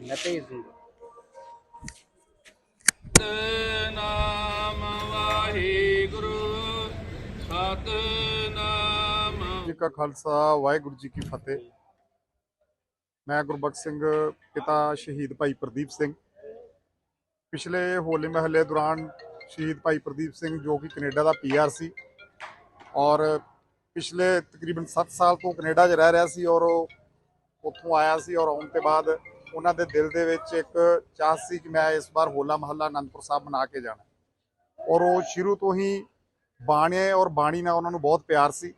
ਮੈਂ ਭੇਜ ਦੂੰਗਾ ਨਾਮ ਵਾਹਿਗੁਰੂ ਸਤਨਾਮ ਜੀ ਕਾ ਖਾਲਸਾ ਵਾਹਿਗੁਰੂ ਜੀ ਕੀ ਫਤਿਹ। ਮੈਂ ਗੁਰਬਖਸ਼ ਸਿੰਘ ਪਿਤਾ ਸ਼ਹੀਦ ਭਾਈ ਪ੍ਰਦੀਪ ਸਿੰਘ। ਪਿਛਲੇ ਹੋਲੇ ਮਹੱਲੇ ਦੌਰਾਨ ਸ਼ਹੀਦ ਭਾਈ ਪ੍ਰਦੀਪ ਸਿੰਘ ਜੋ ਕਿ ਕੈਨੇਡਾ ਦਾ ਪੀਆਰ ਸੀ ਔਰ ਪਿਛਲੇ ਤਕਰੀਬਨ 7 ਸਾਲ ਤੋਂ ਕੈਨੇਡਾ 'ਚ ਰਹਿ ਰਿਹਾ ਸੀ ਔਰ ਉਹ ਉੱਥੋਂ ਆਇਆ ਸੀ ਔਰ ਆਉਣ ਤੋਂ ਬਾਅਦ ਉਹਨਾਂ ਦੇ ਦਿਲ ਦੇ ਵਿੱਚ ਇੱਕ ਚਾਹ ਸੀ ਕਿ ਮੈਂ ਇਸ ਵਾਰ ਹੋਲਾ ਮਹੱਲਾ ਅਨੰਦਪੁਰ ਸਾਹਿਬ ਮਨਾ ਕੇ ਜਾਣਾ। ਔਰ ਉਹ ਸ਼ੁਰੂ ਤੋਂ ਹੀ ਬਾਣੇ ਔਰ ਬਾਣੀ ਨਾਲ ਉਹਨਾਂ ਨੂੰ ਬਹੁਤ ਪਿਆਰ ਸੀ।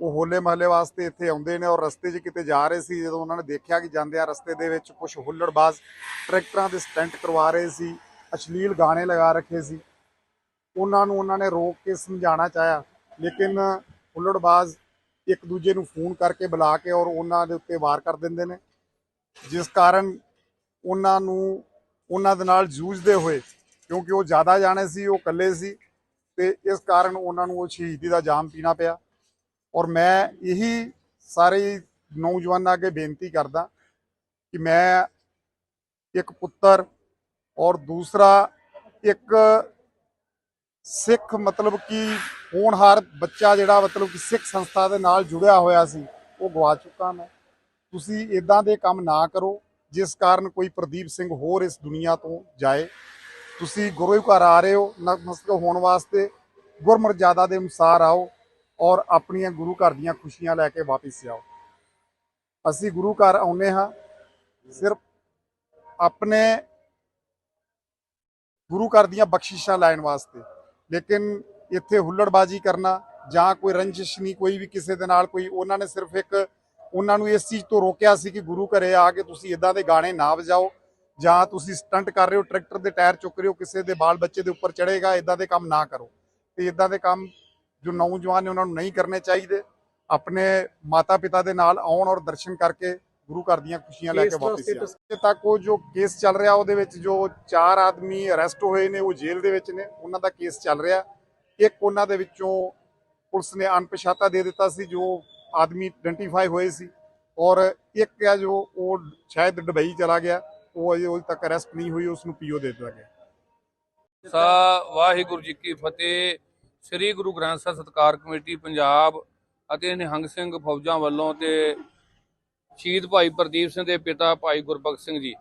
ਉਹ ਹੋਲੇ ਮਹੱਲੇ ਵਾਸਤੇ ਇੱਥੇ ਆਉਂਦੇ ਨੇ ਔਰ ਰਸਤੇ 'ਚ ਕਿਤੇ ਜਾ ਰਹੇ ਸੀ, ਜਦੋਂ ਉਹਨਾਂ ਨੇ ਦੇਖਿਆ ਕਿ ਜਾਂਦੇ ਆ ਰਸਤੇ ਦੇ ਵਿੱਚ ਕੁਝ ਹੁੱਲੜਬਾਜ਼ ਟਰੈਕਟਰਾਂ ਦੇ ਸਟੰਟ ਕਰਵਾ ਰਹੇ ਸੀ, ਅਸ਼ਲੀਲ ਗਾਣੇ ਲਗਾ ਰੱਖੇ ਸੀ। ਉਹਨਾਂ ਨੂੰ ਉਹਨਾਂ ਨੇ ਰੋਕ ਕੇ ਸਮਝਾਉਣਾ ਚਾਹਿਆ, ਲੇਕਿਨ ਹੁੱਲੜਬਾਜ਼ ਇੱਕ ਦੂਜੇ ਨੂੰ ਫੋਨ ਕਰਕੇ ਬੁਲਾ ਕੇ ਔਰ ਉਹਨਾਂ ਦੇ ਉੱਤੇ ਵਾਰ ਕਰ ਦਿੰਦੇ ਨੇ। ਜਿਸ ਕਾਰਨ ਉਹਨਾਂ ਨੂੰ, ਉਹਨਾਂ ਦੇ ਨਾਲ ਜੂਝਦੇ ਹੋਏ, ਕਿਉਂਕਿ ਉਹ ਜ਼ਿਆਦਾ ਜਾਣੇ ਸੀ, ਉਹ ਇਕੱਲੇ ਸੀ, ਤੇ ਇਸ ਕਾਰਨ ਉਹਨਾਂ ਨੂੰ ਉਹ ਸ਼ਹੀਦੀ ਦਾ ਜਾਮ ਪੀਣਾ ਪਿਆ। ਔਰ ਮੈਂ ਇਹੀ ਸਾਰੇ ਨੌਜਵਾਨਾਂ ਅੱਗੇ ਬੇਨਤੀ ਕਰਦਾ ਕਿ ਮੈਂ ਇੱਕ ਪੁੱਤਰ ਔਰ ਦੂਸਰਾ ਇੱਕ ਸਿੱਖ, ਮਤਲਬ ਕਿ ਹੋਣਹਾਰ ਬੱਚਾ ਜਿਹੜਾ, ਮਤਲਬ ਕਿ ਸਿੱਖ ਸੰਸਥਾ ਦੇ ਨਾਲ ਜੁੜਿਆ ਹੋਇਆ ਸੀ, ਉਹ ਗਵਾ ਚੁੱਕਾ ਮੈਂ। ਤੁਸੀਂ ਇਦਾਂ ਦੇ ਕੰਮ ਨਾ ਕਰੋ ਜਿਸ ਕਾਰਨ ਕੋਈ ਪ੍ਰਦੀਪ ਸਿੰਘ ਹੋਰ ਇਸ ਦੁਨੀਆ ਤੋਂ ਜਾਏ। ਤੁਸੀਂ ਗੁਰੂ ਘਰ ਆ ਰਹੇ ਹੋ, ਨਤਮਸਤਕ ਹੋਣ ਵਾਸਤੇ ਗੁਰਮਰਜ਼ਾਦਾ ਦੇ ਅਨੁਸਾਰ ਆਓ ਔਰ ਆਪਣੀਆਂ ਗੁਰੂ ਘਰ ਦੀਆਂ ਖੁਸ਼ੀਆਂ ਲੈ ਕੇ ਵਾਪਸ ਆਓ। ਅਸੀਂ ਗੁਰੂ ਘਰ ਆਉਨੇ ਹਾਂ, ਸਿਰਫ ਆਪਣੇ ਗੁਰੂ ਘਰ ਦੀਆਂ ਬਖਸ਼ਿਸ਼ਾਂ ਲੈਣ ਵਾਸਤੇ। ਲੇਕਿਨ ਇੱਥੇ ਹੁੱਲੜਬਾਜੀ ਕਰਨਾ ਜਾਂ ਕੋਈ ਰੰਜਿਸ਼ ਨਹੀਂ, ਕੋਈ ਵੀ ਕਿਸੇ ਦੇ ਨਾਲ ਕੋਈ, ਉਹਨਾਂ ਨੇ ਸਿਰਫ ਇੱਕ ਉਹਨਾਂ ਨੂੰ ਇਸ ਚੀਜ਼ ਤੋਂ ਰੋਕਿਆ ਸੀ ਕਿ ਗੁਰੂ ਘਰੇ ਆ ਕੇ ਤੁਸੀਂ ਇਦਾਂ ਦੇ ਗਾਣੇ ਨਾ ਵਜਾਓ ਜਾਂ ਤੁਸੀਂ ਸਟੰਟ ਕਰ ਰਹੇ ਹੋ ਟਰੈਕਟਰ ਦੇ ਟਾਇਰ ਚੁੱਕ ਰਹੇ ਹੋ ਕਿਸੇ ਦੇ ਬਾਲ ਬੱਚੇ ਦੇ ਉੱਪਰ ਚੜੇਗਾ ਇਦਾਂ ਦੇ ਕੰਮ ਨਾ ਕਰੋ। ਤੇ ਇਦਾਂ ਦੇ ਕੰਮ ਜੋ ਨੌਜਵਾਨ ਨੇ ਉਹਨਾਂ ਨੂੰ ਨਹੀਂ ਕਰਨੇ ਚਾਹੀਦੇ। ਆਪਣੇ ਮਾਤਾ ਪਿਤਾ ਦੇ ਨਾਲ ਆਉਣ ਔਰ ਦਰਸ਼ਨ ਕਰਕੇ ਗੁਰੂ ਘਰ ਦੀਆਂ ਖੁਸ਼ੀਆਂ ਲੈ ਕੇ ਵਾਪਸ ਅਜੇ ਤੱਕ ਉਹ ਜੋ ਕੇਸ ਚੱਲ ਰਿਹਾ ਉਹਦੇ ਵਿੱਚ ਜੋ ਚਾਰ ਆਦਮੀ ਅਰੈਸਟ ਹੋਏ ਨੇ ਉਹ ਜੇਲ੍ਹ ਦੇ ਵਿੱਚ ਨੇ ਉਹਨਾਂ ਦਾ ਕੇਸ ਚੱਲ ਰਿਹਾ। ਇੱਕ ਉਹਨਾਂ ਦੇ ਵਿੱਚੋਂ ਪੁਲਿਸ ਨੇ ਅਣਪਛਾਤਾ ਦੇ ਦਿੱਤਾ ਸੀ ਜੋ ਆਦਮੀ ਆਇਡੈਂਟੀਫਾਈ ਹੋਏ ਸੀ ਔਰ ਇੱਕ ਆ ਜੋ ਉਹ ਸ਼ਾਇਦ ਦੁਬਈ ਚਲਾ ਗਿਆ, ਉਹ ਅਜੇ ਉਦੋਂ ਤੱਕ ਅਰੈਸਟ ਨਹੀਂ ਹੋਈ ਉਸ ਨੂੰ ਪੀਓ ਦੇ ਦਿੱਤਾ ਗਿਆ। ਸਾ ਵਾਹਿਗੁਰੂ ਜੀ ਕੀ ਫਤਿਹ। ਸ੍ਰੀ ਗੁਰੂ ਗ੍ਰੰਥ ਸਾਹਿਬ ਸਤਕਾਰ ਕਮੇਟੀ ਪੰਜਾਬ ਅਤੇ ਨਿਹੰਗ ਸਿੰਘ ਫੌਜਾਂ ਵੱਲੋਂ ਤੇ ਸ਼ਹੀਦ ਭਾਈ ਪ੍ਰਦੀਪ ਸਿੰਘ ਦੇ ਪਿਤਾ ਭਾਈ ਗੁਰਬਖਸ਼ ਸਿੰਘ ਜੀ,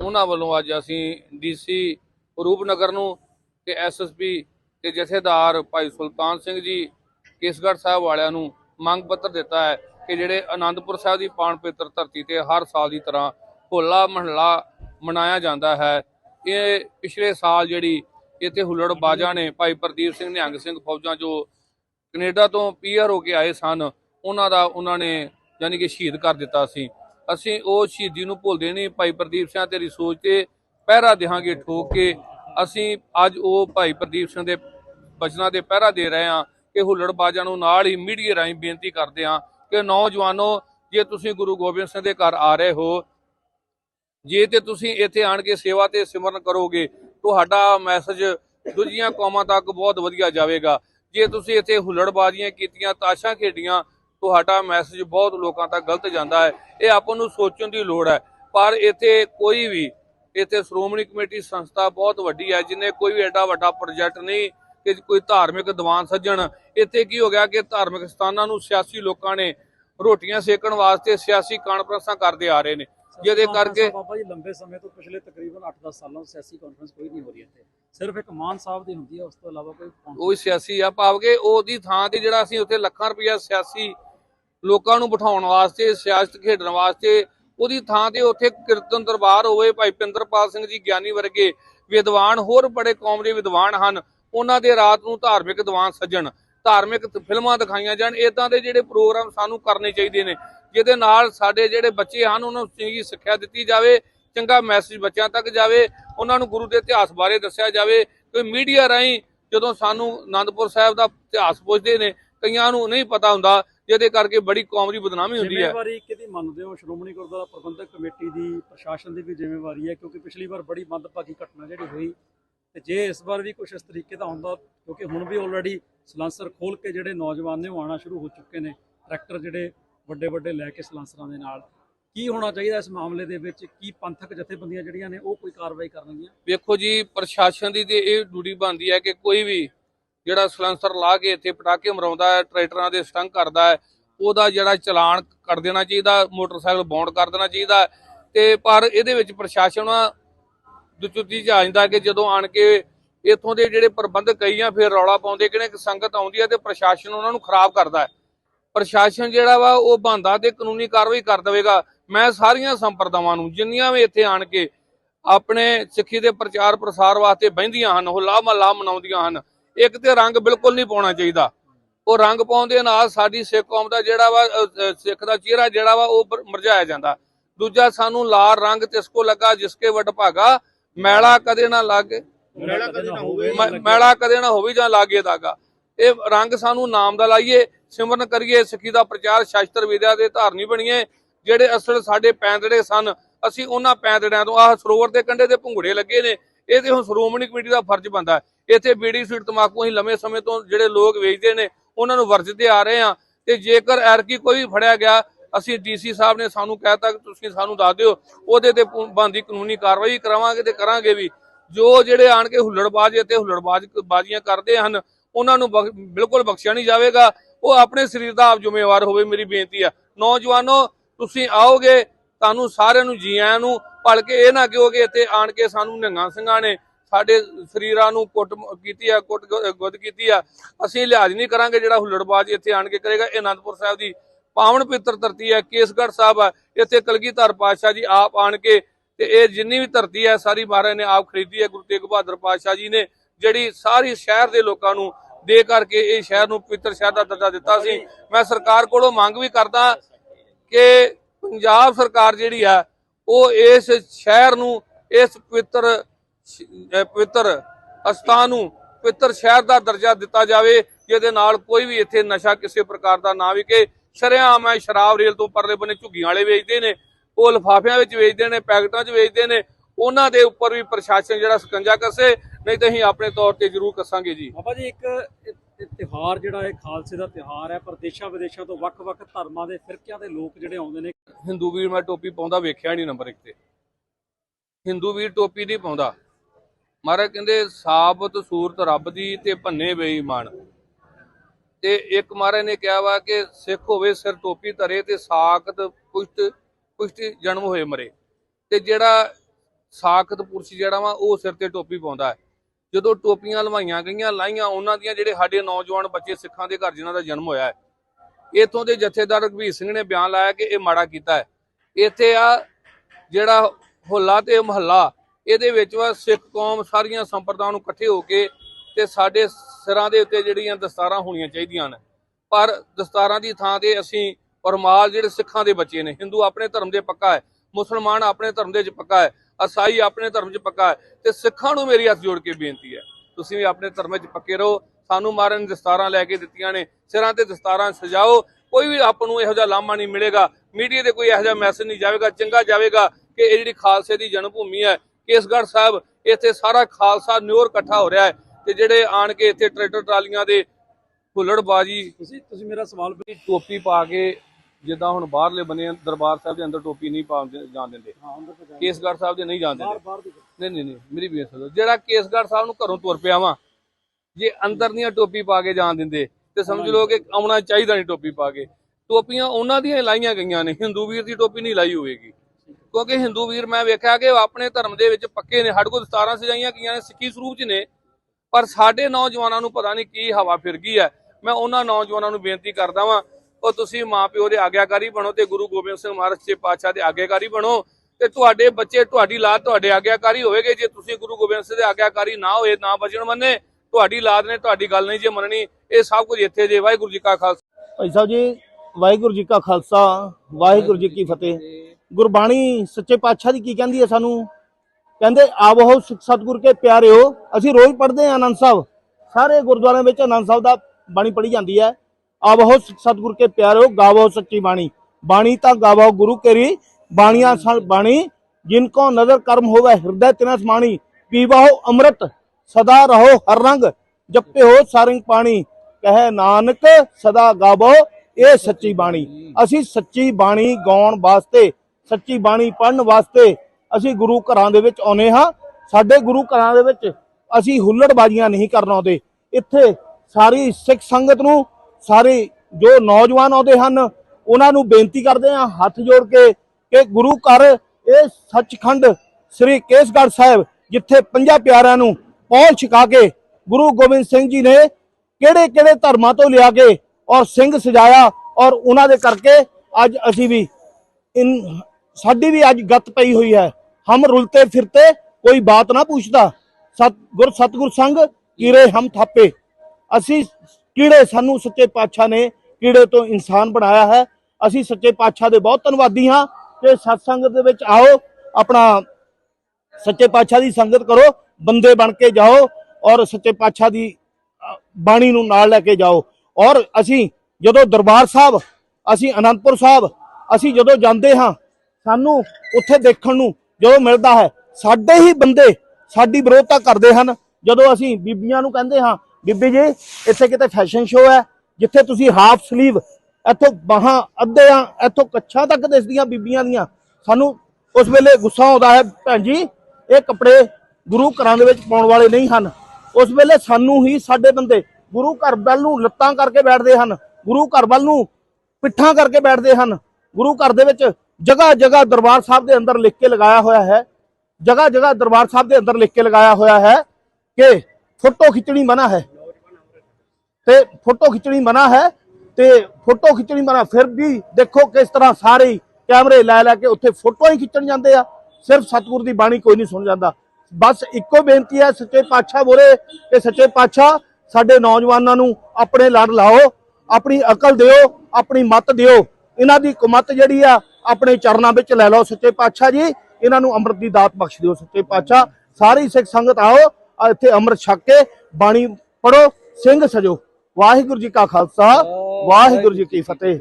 ਉਹਨਾਂ ਵੱਲੋਂ ਅੱਜ ਅਸੀਂ ਡੀਸੀ ਰੂਪਨਗਰ ਨੂੰ ਤੇ ਐਸਐਸਪੀ ਤੇ ਜਥੇਦਾਰ ਭਾਈ ਸੁਲਤਾਨ ਸਿੰਘ ਜੀ, ਕੇਸਗੜ੍ਹ ਸਾਹਿਬ ਵਾਲਿਆਂ ਨੂੰ ਮੰਗ ਪੱਤਰ ਦਿੱਤਾ ਹੈ ਕਿ ਜਿਹੜੇ ਆਨੰਦਪੁਰ ਸਾਹਿਬ ਦੀ ਪਾਣ ਪਵਿੱਤਰ ਧਰਤੀ ਤੇ ਹਰ ਸਾਲ ਦੀ ਤਰ੍ਹਾਂ ਹੋਲਾ ਮਹੱਲਾ ਮਨਾਇਆ ਜਾਂਦਾ ਹੈ। ਇਹ ਪਿਛਲੇ ਸਾਲ ਜਿਹੜੀ ਇੱਥੇ ਹੁੱਲੜ ਬਾਜਾਂ ਨੇ ਭਾਈ ਪ੍ਰਦੀਪ ਸਿੰਘ ਨਿਹੰਗ ਸਿੰਘ ਫੌਜਾਂ ਜੋ ਕੈਨੇਡਾ ਤੋਂ ਪੀਆਰ ਹੋ ਕੇ ਆਏ ਸਨ, ਉਹਨਾਂ ਦਾ ਉਹਨਾਂ ਨੇ ਯਾਨੀ ਕਿ ਸ਼ਹੀਦ ਕਰ ਦਿੱਤਾ ਸੀ। ਅਸੀਂ ਉਹ ਸ਼ਹੀਦੀ ਨੂੰ ਭੁੱਲਦੇ ਨਹੀਂ, ਭਾਈ ਪ੍ਰਦੀਪ ਸਿੰਘ ਤੇਰੀ ਸੋਚ ਤੇ ਪਹਿਰਾ ਦੇਹਾਂਗੇ ਠੋਕ ਕੇ ਅਸੀਂ ਅੱਜ ਉਹ ਭਾਈ ਪ੍ਰਦੀਪ ਸਿੰਘ ਦੇ ਬਚਨਾਂ ਦੇ ਪਹਿਰਾ ਦੇ ਰਹੇ ਹਾਂ। ਕਿ ਹੁੱਲੜਬਾਜ਼ਾਂ ਨੂੰ ਨਾਲ ਹੀ ਮੀਡੀਆ ਰਾਹੀਂ ਬੇਨਤੀ ਕਰਦੇ ਹਾਂ ਕਿ ਨੌਜਵਾਨੋ, ਜੇ ਤੁਸੀਂ ਗੁਰੂ ਗੋਬਿੰਦ ਸਿੰਘ ਦੇ ਘਰ ਆ ਰਹੇ ਹੋ, ਜੇ ਤੇ ਤੁਸੀਂ ਇੱਥੇ ਆਣ ਕੇ ਸੇਵਾ ਤੇ ਸਿਮਰਨ ਕਰੋਗੇ, ਤੁਹਾਡਾ ਮੈਸੇਜ ਦੂਜੀਆਂ ਕੌਮਾਂ ਤੱਕ ਬਹੁਤ ਵਧੀਆ ਜਾਵੇਗਾ। ਜੇ ਤੁਸੀਂ ਇੱਥੇ ਹੁੱਲੜਬਾਜ਼ੀਆਂ ਕੀਤੀਆਂ, ਤਾਸ਼ਾਂ ਖੇਡੀਆਂ, ਤੁਹਾਡਾ ਮੈਸੇਜ ਬਹੁਤ ਲੋਕਾਂ ਤੱਕ ਗਲਤ ਜਾਂਦਾ ਹੈ। ਇਹ ਆਪਾਂ ਨੂੰ ਸੋਚਣ ਦੀ ਲੋੜ ਹੈ। ਪਰ ਇੱਥੇ ਕੋਈ ਵੀ, ਇੱਥੇ ਸ਼੍ਰੋਮਣੀ ਕਮੇਟੀ ਸੰਸਥਾ ਬਹੁਤ ਵੱਡੀ ਹੈ, ਜਿਨੇ ਕੋਈ ਵੀ ਐਡਾ ਵੱਡਾ ਪ੍ਰੋਜੈਕਟ ਨਹੀਂ ਕਿ ਕੋਈ ਧਾਰਮਿਕ ਦੀਵਾਨ ਸੱਜਣ। ਇੱਥੇ ਕੀ ਹੋ ਗਿਆ ਕਿ ਧਾਰਮਿਕ ਸਥਾਨਾਂ ਨੂੰ ਸਿਆਸੀ ਲੋਕਾਂ ਨੇ ਰੋਟੀਆਂ ਸੇਕਣ ਵਾਸਤੇ ਸਿਆਸੀ ਕਾਨਫਰੰਸਾਂ ਕਰਦੇ ਆ ਰਹੇ ਨੇ। ਜਿਹਦੇ ਕਰਕੇ ਬਾਬਾ ਜੀ ਲੰਬੇ ਸਮੇਂ ਤੋਂ ਪਿਛਲੇ ਤਕਰੀਬਨ 8-10 ਸਾਲਾਂ ਤੋਂ ਸਿਆਸੀ ਕਾਨਫਰੰਸ ਕੋਈ ਨਹੀਂ ਹੋ ਰਹੀ ਇੱਥੇ। ਸਿਰਫ ਇੱਕ ਮਾਨ ਸਾਹਿਬ ਦੀ ਹੁੰਦੀ ਹੈ ਉਸ ਤੋਂ ਇਲਾਵਾ ਕੋਈ ਉਹ ਸਿਆਸੀ ਆ ਭਾਵਗੇ ਉਹਦੀ ਥਾਂ ਤੇ ਜਿਹੜਾ ਅਸੀਂ ਉੱਥੇ ਲੱਖਾਂ ਰੁਪਇਆ ਸਿਆਸੀ ਲੋਕਾਂ ਨੂੰ ਬਿਠਾਉਣ ਵਾਸਤੇ ਸਿਆਸਤ ਖੇਡਣ ਵਾਸਤੇ ਉਹਦੀ ਥਾਂ ਤੇ ਉੱਥੇ ਕੀਰਤਨ ਦਰਬਾਰ ਹੋਵੇ ਭਾਈ ਪਿੰਦਰਪਾਲ ਸਿੰਘ ਜੀ ਗਿਆਨੀ ਵਰਗੇ ਵਿਦਵਾਨ ਹੋਰ ਬੜੇ ਕੌਮ ਦੇ ਵਿਦਵਾਨ ਹਨ। ਉਹਨਾਂ ਦੇ ਰਾਤ ਨੂੰ ਧਾਰਮਿਕ ਦੀਵਾਨ ਸੱਜਣ, ਧਾਰਮਿਕ ਫਿਲਮਾਂ ਦਿਖਾਈਆਂ ਜਾਣ ਇਦਾਂ ਦੇ ਜਿਹੜੇ ਪ੍ਰੋਗਰਾਮ ਸਾਨੂੰ ਕਰਨੇ ਚਾਹੀਦੇ ਨੇ, ਜਿਹਦੇ ਨਾਲ ਸਾਡੇ ਜਿਹੜੇ ਬੱਚੇ ਹਨ, ਉਹਨਾਂ ਨੂੰ ਚੰਗੀ ਸਿੱਖਿਆ ਦਿੱਤੀ ਜਾਵੇ, ਚੰਗਾ ਮੈਸੇਜ ਬੱਚਿਆਂ ਤੱਕ ਜਾਵੇ, ਉਹਨਾਂ ਨੂੰ ਗੁਰੂ ਦੇ ਇਤਿਹਾਸ ਬਾਰੇ ਦੱਸਿਆ ਜਾਵੇ ਕਿ ਮੀਡੀਆ ਰਾਹੀਂ ਜਦੋਂ ਸਾਨੂੰ ਆਨੰਦਪੁਰ ਸਾਹਿਬ ਦਾ ਇਤਿਹਾਸ ਪੁੱਛਦੇ ਨੇ, ਕਈਆਂ ਨੂੰ ਨਹੀਂ ਪਤਾ ਹੁੰਦਾ, ਜਿਹਦੇ ਕਰਕੇ ਬੜੀ ਕੌਮ ਦੀ ਬਦਨਾਮੀ ਹੁੰਦੀ ਹੈ। ਜ਼ਿੰਮੇਵਾਰੀ ਕਿਹਦੀ ਮੰਨਦੇ ਹੋ, ਸ਼੍ਰੋਮਣੀ ਗੁਰਦੁਆਰਾ ਪ੍ਰਬੰਧਕ ਕਮੇਟੀ ਦੀ ਪ੍ਰਸ਼ਾਸਨ ਦੀ ਵੀ ਜ਼ਿੰਮੇਵਾਰੀ ਹੈ, ਕਿਉਂਕਿ ਪਿਛਲੀ ਵਾਰ ਬੜੀ ਮੰਦਭਾਗੀ ਘਟਨਾ ਜਿਹੜੀ ਹੋਈ ਤੇ ਜੇ ਇਸ ਵਾਰ ਵੀ ਕੁਝ ਇਸ ਤਰੀਕੇ ਦਾ ਹੁੰਦਾ, ਕਿਉਂਕਿ ਹੁਣ ਵੀ ਆਲਰੇਡੀ ਸਲਾਂਸਰ ਖੋਲ ਕੇ ਜਿਹੜੇ ਨੌਜਵਾਨ ਨੇ ਉਹ ਆਉਣਾ ਸ਼ੁਰੂ ਹੋ ਚੁੱਕੇ ਨੇ ਟਰੈਕਟਰ ਜਿਹੜੇ ਵੱਡੇ ਵੱਡੇ ਲੈ ਕੇ ਸਲਾਂਸਰਾਂ ਦੇ ਨਾਲ। ਕੀ ਹੋਣਾ ਚਾਹੀਦਾ ਇਸ ਮਾਮਲੇ ਦੇ ਵਿੱਚ? ਕੀ ਪੰਥਕ ਜਥੇਬੰਦੀਆਂ ਜਿਹੜੀਆਂ ਨੇ, ਉਹ ਕੋਈ ਕਾਰਵਾਈ ਕਰਨਗੀਆਂ? ਵੇਖੋ ਜੀ, ਪ੍ਰਸ਼ਾਸਨ ਦੀ ਤੇ ਇਹ ਡਿਊਟੀ ਬਣਦੀ ਹੈ ਕਿ ਕੋਈ ਵੀ ਜਿਹੜਾ ਸਲੈਂਸਰ ਲਾ ਕੇ ਇੱਥੇ ਪਟਾਕੇ ਮਰਾਉਂਦਾ ਹੈ ਟਰੈਕਟਰਾਂ ਦੇ ਸਟੰਗ ਕਰਦਾ ਹੈ, ਉਹਦਾ ਜਿਹੜਾ ਚਲਾਨ ਕਰ ਦੇਣਾ ਚਾਹੀਦਾ, ਮੋਟਰਸਾਈਕਲ ਬੌਂਡ ਕਰ ਦੇਣਾ ਚਾਹੀਦਾ ਹੈ। ਤੇ ਪਰ ਇਹਦੇ ਵਿੱਚ ਪ੍ਰਸ਼ਾਸਨ ਦੁਚੁੱਤੀ ਚ ਆ ਜਾਂਦਾ ਕਿ ਜਦੋਂ ਆਣ ਕੇ ਇੱਥੋਂ ਦੇ ਜਿਹੜੇ ਪ੍ਰਬੰਧਕ ਕਈਆਂ ਫਿਰ ਰੌਲਾ ਪਾਉਂਦੇ ਕਿ ਸੰਗਤ ਆਉਂਦੀ ਹੈ ਤੇ ਪ੍ਰਸ਼ਾਸਨ ਉਹਨਾਂ ਨੂੰ ਖਰਾਬ ਕਰਦਾ ਹੈ। ਪ੍ਰਸ਼ਾਸਨ ਜਿਹੜਾ ਵਾ ਉਹ ਬੰਦਾ ਤੇ ਕਾਨੂੰਨੀ ਕਾਰਵਾਈ ਕਰ ਦੇਵੇਗਾ। ਮੈਂ ਸਾਰੀਆਂ ਸੰਪਰਦਾਵਾਂ ਨੂੰ, ਜਿੰਨੀਆਂ ਵੀ ਇੱਥੇ ਆਣ ਕੇ ਆਪਣੇ ਸਿੱਖੀ ਦੇ ਪ੍ਰਚਾਰ ਪ੍ਰਸਾਰ ਵਾਸਤੇ ਬਹਿੰਦੀਆਂ ਹਨ ਹੋਲਾ ਮਹੱਲਾ ਮਨਾਉਂਦੀਆਂ ਹਨ, ਇੱਕ ਤੇ ਰੰਗ ਬਿਲਕੁਲ ਨਹੀਂ ਪਾਉਣਾ ਚਾਹੀਦਾ। ਉਹ ਰੰਗ ਪਾਉਣ ਦੇ ਨਾਲ ਸਾਡੀ ਸਿੱਖ ਕੌਮ ਦਾ ਜਿਹੜਾ ਵਾ ਸਿੱਖ ਦਾ ਚਿਹਰਾ ਜਿਹੜਾ ਵਾ ਉਹ ਬ- ਜਾਂਦਾ। ਦੂਜਾ ਸਾਨੂੰ ਲਾਲ ਰੰਗ ਤਿਸਕੋ ਲੱਗਾ, ਜਿਸਕੇ ਵਡ ਭਾਗਾ ਮੈਲਾ ਕਦੇ ਨਾ ਲੱਗੇ। ਮੈਲਾ ਕਦੇ ਨਾ ਹੋਵੇ। ਮੈਲਾ ਕਦੇ ਨਾ ਹੋਵੇ ਜਾਂ ਲਾਗੇ ਦਾਗਾ। ਇਹ ਰੰਗ ਸਾਨੂੰ ਨਾਮ ਦਾ ਲਾਈਏ ਸਿਮਰਨ ਕਰੀਏ ਸਿੱਖੀ ਦਾ ਪ੍ਰਚਾਰ ਸ਼ਾਸਤਰ ਵਿਦਿਆ ਦੇ ਧਾਰਨੀ ਬਣੀਏ ਜਿਹੜੇ ਅਸਲ ਸਾਡੇ ਪੈਂਦੜੇ ਸਨ ਅਸੀਂ ਉਹਨਾਂ ਪੈਂਦੜਿਆਂ ਤੋਂ ਆਹ ਸਰੋਵਰ ਦੇ ਕੰਢੇ ਤੇ ਭੁੰਗੜੇ ਲੱਗੇ ਨੇ ਇਹ ਤੇ ਹੁਣ ਸ਼੍ਰੋਮਣੀ ਕਮੇਟੀ ਦਾ ਫਰਜ਼ ਬੰਦਾ ਇੱਥੇ ਬੀੜੀ ਸਵੀਟ ਤਮਾਕੂ ਅਸੀਂ ਲੰਮੇ ਸਮੇਂ ਤੋਂ ਜਿਹੜੇ ਲੋਕ ਵੇਚਦੇ ਨੇ ਉਹਨਾਂ ਨੂੰ ਵਰਜਦੇ ਆ ਰਹੇ ਆ ਤੇ ਜੇਕਰ ਐਰਕੀ ਕੋਈ ਫੜਿਆ ਗਿਆ ਅਸੀਂ ਡੀਸੀ ਸਾਹਿਬ ਨੇ ਸਾਨੂੰ ਕਹਿਤਾ ਕਿ ਤੁਸੀਂ ਸਾਨੂੰ ਦੱਸ ਦਿਓ, ਉਹਦੇ ਤੇ ਬੰਦੀ ਕਾਨੂੰਨੀ ਕਾਰਵਾਈ ਕਰਾਵਾਂਗੇ ਤੇ ਕਰਾਂਗੇ ਵੀ। ਜੋ ਜਿਹੜੇ ਆਣ ਕੇ ਹੁੱਲੜਬਾਜ਼ ਇੱਥੇ ਹੁੱਲੜਬਾਜ਼ ਬਾਜ਼ੀਆਂ ਕਰਦੇ ਹਨ, ਉਹਨਾਂ ਨੂੰ ਬਿਲਕੁਲ ਬਖਸ਼ਿਆ ਨਹੀਂ ਜਾਵੇਗਾ। ਉਹ ਆਪਣੇ ਸਰੀਰ ਦਾ ਆਪ ਜ਼ਿੰਮੇਵਾਰ ਹੋਵੇ, ਮੇਰੀ ਬੇਨਤੀ ਆ। ਨੌਜਵਾਨੋ, ਤੁਸੀਂ ਆਓਗੇ, ਤੁਹਾਨੂੰ ਸਾਰਿਆਂ ਨੂੰ ਜੀ ਆਇਆਂ ਨੂੰ ਭਲਕੇ ਇਹ ਨਾ ਕਿਹੋ ਕਿ ਇੱਥੇ ਆਣ ਕੇ ਸਾਨੂੰ ਨਿਹੰਗਾਂ ਸਿੰਘਾਂ ਨੇ ਸਾਡੇ ਸਰੀਰਾਂ ਨੂੰ ਕੁੱਟ ਕੀਤੀ ਆ, ਕੁੱਟ, ਗੁ- ਗੁੱਦ ਕੀਤੀ ਆ। ਅਸੀਂ ਲਿਹਾਜ਼ ਨਹੀਂ ਕਰਾਂਗੇ ਜਿਹੜਾ ਹੁੱਲੜਬਾਜ਼ ਇੱਥੇ ਆਣ ਕੇ ਕਰੇਗਾ, ਇਹ ਅਨੰਦਪੁਰ ਸਾਹਿਬ ਦੀ ਪਾਵਨ ਪਵਿੱਤਰ ਧਰਤੀ ਹੈ, ਕੇਸਗੜ੍ਹ ਸਾਹਿਬ ਹੈ, ਇੱਥੇ ਕਲਗੀਧਰ ਪਾਤਸ਼ਾਹ ਜੀ ਆਪ ਆਣ ਕੇ ਤੇ ਇਹ ਜਿੰਨੀ ਵੀ ਧਰਤੀ ਹੈ, ਸਾਰੀ ਮਹਾਰਾਜ ਨੇ ਆਪ ਖਰੀਦੀ ਹੈ, ਗੁਰੂ ਤੇਗ ਬਹਾਦਰ ਪਾਤਸ਼ਾਹ ਜੀ ਨੇ ਜਿਹੜੀ ਸਾਰੀ ਸ਼ਹਿਰ ਦੇ ਲੋਕਾਂ ਨੂੰ ਦੇ ਕਰਕੇ ਇਹ ਸ਼ਹਿਰ ਨੂੰ ਪਵਿੱਤਰ ਸ਼ਹਿਰ ਦਾ ਦਰਜਾ ਦਿੱਤਾ ਸੀ। ਮੈਂ ਸਰਕਾਰ ਕੋਲੋਂ ਮੰਗ ਵੀ ਕਰਦਾ ਕਿ ਪੰਜਾਬ ਸਰਕਾਰ ਜਿਹੜੀ ਆ ਉਹ ਇਸ ਸ਼ਹਿਰ ਨੂੰ, ਇਸ ਪਵਿੱਤਰ ਪਵਿੱਤਰ ਅਸਥਾਨ ਨੂੰ, ਪਵਿੱਤਰ ਸ਼ਹਿਰ ਦਾ ਦਰਜਾ ਦਿੱਤਾ ਜਾਵੇ, ਜਿਹਦੇ ਨਾਲ ਕੋਈ ਵੀ ਇੱਥੇ ਨਸ਼ਾ ਕਿਸੇ ਪ੍ਰਕਾਰ ਦਾ ਨਾ ਵਿਕੇ। ਸ਼ਰੇਆਮ ਹੈ ਸ਼ਰਾਬ ਰੇਲ ਤੋਂ ਪਰਲੇ ਬੰਨੇ ਝੁੱਗੀਆਂ ਵਾਲੇ ਵੇਚਦੇ ਨੇ ਉਹ ਲਿਫਾਫਿਆਂ ਵਿੱਚ ਵੇਚਦੇ ਨੇ ਪੈਕਟਾਂ 'ਚ ਵੇਚਦੇ ਨੇ ਉਹਨਾਂ ਦੇ ਉੱਪਰ ਵੀ ਪ੍ਰਸ਼ਾਸਨ ਜਿਹੜਾ ਸਕੰਜਾ ਕੱਸੇ ਨਹੀਂ ਤਾਂ ਅਸੀਂ ਆਪਣੇ ਤੌਰ ਤੇ ਜ਼ਰੂਰ ਕੱਸਾਂਗੇ ਜੀ। ਬਾਬਾ ਜੀ ਇੱਕ ਤਿਉਹਾਰ ਜਿਹੜਾ ਹੈ ਖਾਲਸੇ ਦਾ ਤਿਉਹਾਰ ਹੈ ਪਰ ਦੇਸ਼ਾਂ ਵਿਦੇਸ਼ਾਂ ਤੋਂ ਵੱਖ-ਵੱਖ ਧਰਮਾਂ ਦੇ ਫਿਰਕਿਆਂ ਦੇ ਲੋਕ ਜਿਹੜੇ ਆਉਂਦੇ ਨੇ। ਹਿੰਦੂ ਵੀਰ ਮੈਂ ਟੋਪੀ ਪਾਉਂਦਾ ਵੇਖਿਆ ਨਹੀਂ ਨੰਬਰ 1 ਤੇ। ਹਿੰਦੂ ਵੀਰ ਟੋਪੀ ਨਹੀਂ ਪਾਉਂਦਾ। ਮਹਾਰਾਜ ਕਹਿੰਦੇ ਸਾਬਤ ਸੂਰਤ ਰੱਬ ਦੀ ਤੇ ਭੰਨੇ ਬੇਈਮਾਨ। ਤੇ ਇੱਕ ਮਹਾਰਾਜ ਨੇ ਕਿਹਾ ਵਾ ਕਿ ਸਿੱਖ ਹੋਵੇ, ਸਿਰ ਟੋਪੀ ਧਰੇ ਤੇ ਸਾਖਤ ਪੁਸ਼ਟ, ਪੁਸ਼ਟੀ ਜਨਮ ਹੋਏ ਮਰੇ। ਤੇ ਜਿਹੜਾ ਸਾਖਤ ਪੁਰਸ਼ ਜਿਹੜਾ ਵਾ, ਉਹ ਸਿਰ ਤੇ ਟੋਪੀ ਪਾਉਂਦਾ ਹੈ। ਜਦੋਂ ਟੋਪੀਆਂ ਲਵਾਈਆਂ ਗਈਆਂ, ਲਾਈਆਂ, ਉਹਨਾਂ ਦੀਆਂ ਜਿਹੜੇ ਸਾਡੇ ਨੌਜਵਾਨ ਬੱਚੇ ਸਿੱਖਾਂ ਦੇ ਘਰ ਜਿਨ੍ਹਾਂ ਦਾ ਜਨਮ ਹੋਇਆ ਹੈ, ਇਥੋਂ ਦੇ ਜਥੇਦਾਰ ਰਘਵੀਰ ਸਿੰਘ ਨੇ ਬਿਆਨ ਲਾਇਆ ਕਿ ਇਹ ਮਾੜਾ ਕੀਤਾ ਹੈ। ਇੱਥੇ ਆ ਜਿਹੜਾ ਹੋਲਾ ਤੇ ਮਹੱਲਾ, ਇਹਦੇ ਵਿੱਚ ਵਾ ਸਿੱਖ ਕੌਮ ਸਾਰੀਆਂ ਸੰਪਰਦਾਵਾਂ ਨੂੰ ਇਕੱਠੇ ਹੋ ਕੇ ਤੇ ਸਾਡੇ ਸਿਰਾਂ ਦੇ ਉੱਤੇ ਜਿਹੜੀਆਂ ਦਸਤਾਰਾਂ ਹੋਣੀਆਂ ਚਾਹੀਦੀਆਂ ਨੇ ਪਰ ਦਸਤਾਰਾਂ ਦੀ ਥਾਂ ਤੇ ਅਸੀਂ ਪਰਮਾਲ ਜਿਹੜੇ ਸਿੱਖਾਂ ਦੇ ਬੱਚੇ ਨੇ, ਹਿੰਦੂ ਆਪਣੇ ਧਰਮ ਦੇ ਪੱਕਾ ਹੈ, ਮੁਸਲਮਾਨ ਆਪਣੇ ਧਰਮ ਦੇ ਵਿੱਚ ਪੱਕਾ ਹੈ ਅਸਾਈ ਆਪਣੇ ਧਰਮ 'ਚ ਪੱਕਾ ਹੈ, ਤੇ ਸਿੱਖਾਂ ਨੂੰ ਮੇਰੀ ਹੱਥ ਜੋੜ ਕੇ ਬੇਨਤੀ ਹੈ, ਤੁਸੀਂ ਵੀ ਆਪਣੇ ਧਰਮ 'ਚ ਪੱਕੇ ਰਹੋ, ਸਾਨੂੰ ਮਾਰਨ ਦਸਤਾਰਾਂ ਲੈ ਕੇ ਦਿੱਤੀਆਂ ਨੇ, ਸਿਰਾਂ ਤੇ ਦਸਤਾਰਾਂ ਸਜਾਓ, ਕੋਈ ਵੀ ਆਪ ਨੂੰ ਇਹੋ ਜਿਹਾ ਲਾਮਾ ਨਹੀਂ ਮਿਲੇਗਾ, ਮੀਡੀਆ ਦੇ ਕੋਈ ਇਹੋ ਜਿਹਾ ਮੈਸੇਜ ਨਹੀਂ ਜਾਵੇਗਾ, ਚੰਗਾ ਜਾਵੇਗਾ ਕਿ ਇਹ ਜਿਹੜੀ ਖਾਲਸੇ ਦੀ ਜਨਮ ਭੂਮੀ ਹੈ, ਕੇਸਗੜ੍ਹ ਸਾਹਿਬ, ਇੱਥੇ ਸਾਰਾ ਖਾਲਸਾ ਨਿਉਰ ਇਕੱਠਾ ਹੋ ਰਿਹਾ ਹੈ ਤੇ ਜਿਹੜੇ ਆਣ ਕੇ ਇੱਥੇ ਟਰੈਕਟਰ ਟਰਾਲੀਆਂ ਦੇ ਹੁੱਲੜਬਾਜੀ ਤੁਸੀਂ ਤੁਸੀਂ ਮੇਰਾ ਸਵਾਲ ਦੀ ਟੋਪੀ ਪਾ ਕੇ ਜਿੱਦਾਂ ਹੁਣ ਬਾਹਰਲੇ ਬੰਦੇ ਦਰਬਾਰ ਸਾਹਿਬ ਦੇ ਅੰਦਰ ਟੋਪੀ ਨਹੀਂ ਪਾ ਜਾਣ ਦਿੰਦੇ। ਕੇਸਗੜ੍ਹ ਸਾਹਿਬ ਦੇ ਨਹੀਂ ਜਾਣ ਦਿੰਦੇ। ਨਹੀਂ ਨਹੀਂ ਨਹੀਂ ਮੇਰੀ ਬੇਨਤੀ ਜਿਹੜਾ ਕੇਸਗੜ੍ਹ ਸਾਹਿਬ ਨੂੰ ਘਰੋਂ ਤੁਰ ਪਿਆ ਵਾਂ ਜੇ ਅੰਦਰ ਦੀਆਂ ਟੋਪੀ ਪਾ ਕੇ ਜਾਣ ਦਿੰਦੇ ਤੇ ਸਮਝ ਲਓ ਕਿ ਆਉਣਾ ਚਾਹੀਦਾ ਨਹੀਂ ਟੋਪੀ ਪਾ ਕੇ। ਟੋਪੀਆਂ ਉਹਨਾਂ ਦੀਆਂ ਲਾਈਆਂ ਗਈਆਂ ਨੇ ਹਿੰਦੂ ਵੀਰ ਦੀ ਟੋਪੀ ਨਹੀਂ ਲਾਈ ਹੋਵੇਗੀ। ਕਿਉਂਕਿ ਹਿੰਦੂ ਵੀਰ ਮੈਂ ਵੇਖਿਆ ਕਿ ਆਪਣੇ ਧਰਮ ਦੇ ਵਿੱਚ ਪੱਕੇ ਨੇ। ਸਾਡੇ ਕੋਲ ਦਸਤਾਰਾਂ ਸਜਾਈਆਂ ਗਈਆਂ ਨੇ ਸਿੱਖੀ ਸਰੂਪ 'ਚ ਨੇ। ਪਰ ਸਾਡੇ ਨੌਜਵਾਨਾਂ ਨੂੰ ਪਤਾ ਨਹੀਂ ਕੀ ਹਵਾ ਫਿਰ ਗਈ ਹੈ। ਮੈਂ ਉਹਨਾਂ ਨੌਜਵਾਨਾਂ ਨੂੰ ਬੇਨਤੀ ਕਰਦਾ ਵਾਂ, ਉਹ ਤੁਸੀਂ ਮਾਪਿਓ ਦੇ ਆਗਿਆਕਾਰੀ ਬਣੋ ਤੇ ਗੁਰੂ ਗੋਬਿੰਦ ਸਿੰਘ ਮਹਾਰਾਜ ਦੇ ਪਾਤਸ਼ਾਹ ਦੇ ਆਗਿਆਕਾਰੀ ਬਣੋ ਤੇ ਤੁਹਾਡੇ ਬੱਚੇ, ਤੁਹਾਡੀ ਲਾਦ ਤੁਹਾਡੇ ਆਗਿਆਕਾਰੀ ਹੋਵੇਗੇ। ਜੇ ਤੁਸੀਂ ਗੁਰੂ ਗੋਬਿੰਦ ਸਿੰਘ ਦੇ ਆਗਿਆਕਾਰੀ ਨਾ ਹੋਏ, ਨਾ ਬਚਣ ਮੰਨੇ, ਤੁਹਾਡੀ ਲਾਦ ਨੇ ਤੁਹਾਡੀ ਗੱਲ ਨਹੀਂ ਜੇ ਮੰਨਣੀ, ਇਹ ਸਭ ਕੁਝ ਇੱਥੇ ਜੇ ਵਾਹਿਗੁਰੂ ਜੀ ਕਾ ਖਾਲਸਾ। ਭਾਈ ਸਾਹਿਬ ਜੀ, ਵਾਹਿਗੁਰੂ ਜੀ ਕਾ ਖਾਲਸਾ, ਵਾਹਿਗੁਰੂ ਜੀ ਕੀ ਫਤਿਹ। ਗੁਰਬਾਣੀ ਸੱਚੇ ਪਾਤਸ਼ਾਹ ਦੀ ਕੀ ਕਹਿੰਦੀ ਹੈ ਸਾਨੂੰ? ਕਹਿੰਦੇ ਆਵੋ ਸਿੱਖ ਸਤਿਗੁਰ ਕੇ ਪਿਆਰਿਓ, ਅਸੀਂ ਰੋਜ਼ ਪੜ੍ਹਦੇ ਹਾਂ ਆਨੰਦ ਸਾਹਿਬ। ਸਾਰੇ ਗੁਰਦੁਆਰਿਆਂ ਵਿੱਚ ਆਨੰਦ ਸਾਹਿਬ ਦਾ ਬਾਣੀ ਪੜ੍ਹੀ ਜਾਂਦੀ ਹੈ। ਆਵੋ ਸਿੱਖ ਸਤਿਗੁਰ ਕੇ ਪਿਆਰਿਓ, ਗਾਵੋ ਸੱਚੀ ਬਾਣੀ। ਬਾਣੀ ਤਾਂ ਗਾਵੋ ਗੁਰੂ ਕੇਰੀ, ਬਾਣੀਆਂ ਬਾਣੀ, ਜਿਨ ਕੋ ਨਜ਼ਰ ਕਰਮ ਹੋਵੇ, ਹਿਰਦੈ ਤਿਨਸ ਸਮਾਣੀ। ਪੀਵਾਹੋ ਅੰਮ੍ਰਿਤ, ਸਦਾ ਰਹੋ ਹਰ ਰੰਗ, ਜਪਿਓ ਸਾਰੰਗ ਪਾਣੀ। ਕਹੇ ਨਾਨਕ, ਸਦਾ ਗਾਵੋ, ਇਹ ਸੱਚੀ ਬਾਣੀ। ਅਸੀਂ ਸੱਚੀ ਬਾਣੀ ਗਾਉਣ ਵਾਸਤੇ, ਸੱਚੀ ਬਾਣੀ ਪੜਨ ਵਾਸਤੇ ਅਸੀਂ ਗੁਰੂ ਘਰਾਂ ਦੇ ਵਿੱਚ ਆਉਨੇ ਹਾਂ। ਸਾਡੇ ਗੁਰੂ ਘਰਾਂ ਦੇ ਵਿੱਚ ਅਸੀਂ ਹੁੱਲੜਬਾਜ਼ੀਆਂ ਨਹੀਂ ਕਰਨ ਆਉਂਦੇ। ਇੱਥੇ ਸਾਰੀ ਸਿੱਖ ਸੰਗਤ ਨੂੰ ਸਾਰੇ ਜੋ ਨੌਜਵਾਨ ਆਉਂਦੇ ਹਨ, ਉਹਨਾਂ ਨੂੰ ਬੇਨਤੀ ਕਰਦੇ ਹਾਂ, ਹੱਥ ਜੋੜ ਕੇ ਕਿ ਗੁਰੂ ਘਰ ਇਹ ਸੱਚਖੰਡ ਸ੍ਰੀ ਕੇਸਗੜ੍ਹ ਸਾਹਿਬ, ਜਿੱਥੇ ਪੰਜਾਂ ਪਿਆਰਿਆਂ ਨੂੰ ਪਹੁੰਚ ਛਕਾ ਕੇ ਗੁਰੂ ਗੋਬਿੰਦ ਸਿੰਘ ਜੀ ਨੇ ਕਿਹੜੇ ਕਿਹੜੇ ਧਰਮਾਂ ਤੋਂ ਲਿਆ ਕੇ ਔਰ ਸਿੰਘ ਸਜਾਇਆ ਔਰ ਉਹਨਾਂ ਦੇ ਕਰਕੇ ਅੱਜ ਅਸੀਂ ਵੀ ਸਾਡੀ ਵੀ ਅੱਜ ਗੱਤ ਪਈ ਹੋਈ ਹੈ। ਹਮ ਰੁਲਤੇ ਫਿਰਤੇ, ਕੋਈ ਬਾਤ ਨਾ ਪੁੱਛਦਾ। ਸਤ, ਗੁਰ ਸਤਗੁਰ ਸੰਗ ਕੀੜੇ ਹਮ ਥਾਪੇ। ਅਸੀਂ ਕੀੜੇ ਸਾਨੂੰ ਸੱਚੇ ਪਾਤਸ਼ਾਹ ਨੇ ਕੀੜੇ ਤੋਂ ਇਨਸਾਨ ਬਣਾਇਆ ਹੈ। ਅਸੀਂ ਸੱਚੇ ਪਾਤਸ਼ਾਹ ਦੇ ਬਹੁਤ ਧੰਨਵਾਦੀ ਹਾਂ। ਤੇ ਸਤਸੰਗ ਦੇ ਵਿੱਚ ਆਓ, ਆਪਣਾ ਸੱਚੇ ਪਾਤਸ਼ਾਹ ਦੀ ਸੰਗਤ ਕਰੋ, ਬੰਦੇ ਬਣ ਕੇ ਜਾਓ ਔਰ ਸੱਚੇ ਪਾਤਸ਼ਾਹ ਦੀ ਬਾਣੀ ਨੂੰ ਨਾਲ ਲੈ ਕੇ ਜਾਓ। ਔਰ ਅਸੀਂ ਜਦੋਂ ਦਰਬਾਰ ਸਾਹਿਬ, ਅਸੀਂ ਅਨੰਦਪੁਰ ਸਾਹਿਬ, ਅਸੀਂ ਜਦੋਂ ਜਾਂਦੇ ਹਾਂ, ਸਾਨੂੰ ਉੱਥੇ ਦੇਖਣ ਨੂੰ ਜਦੋਂ ਮਿਲਦਾ ਹੈ, ਸਾਡੇ ਹੀ ਬੰਦੇ ਸਾਡੀ ਵਿਰੋਧਤਾ ਕਰਦੇ ਹਨ। ਜਦੋਂ ਅਸੀਂ ਬੀਬੀਆਂ ਨੂੰ ਕਹਿੰਦੇ ਹਾਂ, ਬੀਬੀ ਜੀ, ਇੱਥੇ ਕਿਤੇ ਫੈਸ਼ਨ ਸ਼ੋਅ ਹੈ, ਜਿੱਥੇ ਤੁਸੀਂ ਹਾਫ ਸਲੀਵ ਇੱਥੋਂ ਬਾਹਾਂ ਅੱਧੇ ਆ, ਇੱਥੋਂ ਕੱਛਾਂ ਤੱਕ ਦਿਸਦੀਆਂ ਬੀਬੀਆਂ ਦੀਆਂ। ਸਾਨੂੰ ਉਸ ਵੇਲੇ ਗੁੱਸਾ ਆਉਂਦਾ ਹੈ, ਭੈਣ ਜੀ, ਇਹ ਕੱਪੜੇ ਗੁਰੂ ਘਰਾਂ ਦੇ ਵਿੱਚ ਪਾਉਣ ਵਾਲੇ ਨਹੀਂ ਹਨ। ਉਸ ਵੇਲੇ ਸਾਨੂੰ ਹੀ ਸਾਡੇ ਬੰਦੇ ਗੁਰੂ ਘਰ ਵੱਲ ਨੂੰ ਲੱਤਾਂ ਕਰਕੇ ਬੈਠਦੇ ਹਨ, ਗੁਰੂ ਘਰ ਵੱਲ ਨੂੰ ਪਿੱਠਾਂ ਕਰਕੇ ਬੈਠਦੇ ਹਨ। ਗੁਰੂ ਘਰ ਦੇ ਵਿੱਚ ਜਗ੍ਹਾ ਜਗ੍ਹਾ ਦਰਬਾਰ ਸਾਹਿਬ ਦੇ ਅੰਦਰ ਲਿਖ ਕੇ ਲਗਾਇਆ ਹੋਇਆ ਹੈ। ਜਗ੍ਹਾ ਜਗ੍ਹਾ ਦਰਬਾਰ ਸਾਹਿਬ ਦੇ ਅੰਦਰ ਲਿਖ ਕੇ ਲਗਾਇਆ ਹੋਇਆ ਹੈ ਕਿ ਫੋਟੋ ਖਿੱਚਣੀ ਮਨਾ ਹੈ। ਤੇ ਫੋਟੋ ਖਿੱਚਣੀ ਮਨਾ ਹੈ ਤੇ ਫੋਟੋ ਖਿੱਚਣੀ ਮਨਾ, ਫਿਰ ਵੀ ਦੇਖੋ ਕਿਸ ਤਰ੍ਹਾਂ ਸਾਰੇ ਕੈਮਰੇ ਲੈ ਲੈ ਕੇ ਉੱਥੇ ਫੋਟੋਆਂ ਹੀ ਖਿੱਚਣ ਜਾਂਦੇ ਆ। ਸਿਰਫ ਸਤਿਗੁਰ ਦੀ ਬਾਣੀ ਕੋਈ ਨਹੀਂ ਸੁਣ ਜਾਂਦਾ। ਬਸ ਇੱਕੋ ਬੇਨਤੀ ਹੈ, ਸੱਚੇ ਪਾਤਸ਼ਾਹ ਬੋਲੇ ਕਿ ਸੱਚੇ ਪਾਤਸ਼ਾਹ, ਸਾਡੇ ਨੌਜਵਾਨਾਂ ਨੂੰ ਆਪਣੇ ਲੜ ਲਾਓ, ਆਪਣੀ ਅਕਲ ਦਿਓ, ਆਪਣੀ ਮੱਤ ਦਿਓ। ਇਹਨਾਂ ਦੀ ਕੁਮਤ ਜਿਹੜੀ ਆ ਆਪਣੇ ਚਰਨਾਂ ਵਿੱਚ ਲੈ ਲਓ ਸੱਚੇ ਪਾਤਸ਼ਾਹ ਜੀ। ਇਹਨਾਂ ਨੂੰ ਅੰਮ੍ਰਿਤ ਦੀ ਦਾਤ ਬਖਸ਼ ਦਿਓ ਸੱਚੇ ਪਾਤਸ਼ਾਹ। ਸਾਰੀ ਸਿੱਖ ਸੰਗਤ ਆਓ ਇੱਥੇ ਅੰਮ੍ਰਿਤ ਛਕ ਕੇ ਬਾਣੀ ਪੜੋ ਸਿੰਘ ਸਜੋ। ਵਾਹਿਗੁਰੂ ਜੀ ਕਾ ਖਾਲਸਾ ਵਾਹਿਗੁਰੂ ਜੀ ਕੀ ਫਤਿਹ।